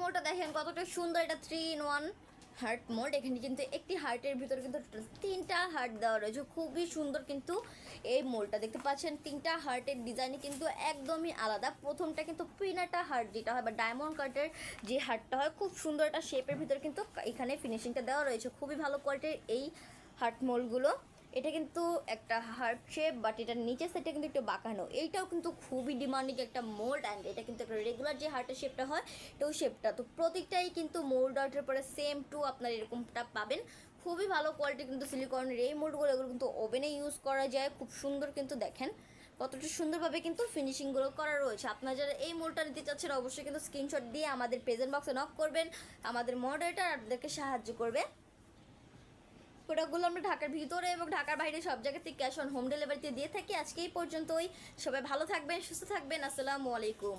মোলটা দেখেন কতটা সুন্দর, এটা three in one heart mould এখানে কিন্তু একটি হার্টের ভিতরে কিন্তু তিনটা হার্ট দেওয়া রয়েছে। খুবই সুন্দর কিন্তু এই মোলটা দেখতে পাচ্ছেন, তিনটা হার্টের ডিজাইন কিন্তু একদমই আলাদা। প্রথমটা কিন্তু পিনাটা হার্ট যেটা হয় বা ডায়মন্ড কাটের যে হার্টটা হয়, খুব সুন্দর একটা শেপের ভিতরে কিন্তু এখানে ফিনিশিংটা দেওয়া রয়েছে। খুবই ভালো কোয়ালিটির এই হার্ট মোলগুলো এটা কিন্তু একটা হার্ট শেপ বাট এটার নিচের সাইডটা কিন্তু একটু বাঁকানো। এইটাও কিন্তু খুবই ডিমান্ডিং একটা মোল্ড অ্যান্ড এটা কিন্তু একটা রেগুলার যে হার্টের শেপটা হয়, এটাও শেপটা তো প্রত্যেকটাই কিন্তু মোল্ড আউটের পরে সেম টু আপনার এরকমটা পাবেন। খুবই ভালো কোয়ালিটি কিন্তু সিলিকনের এই মোল্ডগুলো এগুলো কিন্তু ওভেনে ইউজ করা যায়। খুব সুন্দর কিন্তু দেখেন। কতটা সুন্দরভাবে কিন্তু ফিনিশিংগুলো করা রয়েছে। আপনারা যারা এই মোলটা নিতে চাচ্ছেন, অবশ্যই কিন্তু স্ক্রিনশট দিয়ে আমাদের প্রেজেন্ট বক্সে নক করবেন। আমাদের মডারেটার আপনাদেরকে সাহায্য করবে। প্রোডাক্টগুলো আমরা ঢাকার ভিতরে এবং ঢাকার বাইরে সব জায়গাতে ক্যাশ অন হোম ডেলিভারিতে দিয়ে থাকি। আজকে এই পর্যন্তই। সবাই ভালো থাকবেন, সুস্থ থাকবেন। আসসালামু আলাইকুম।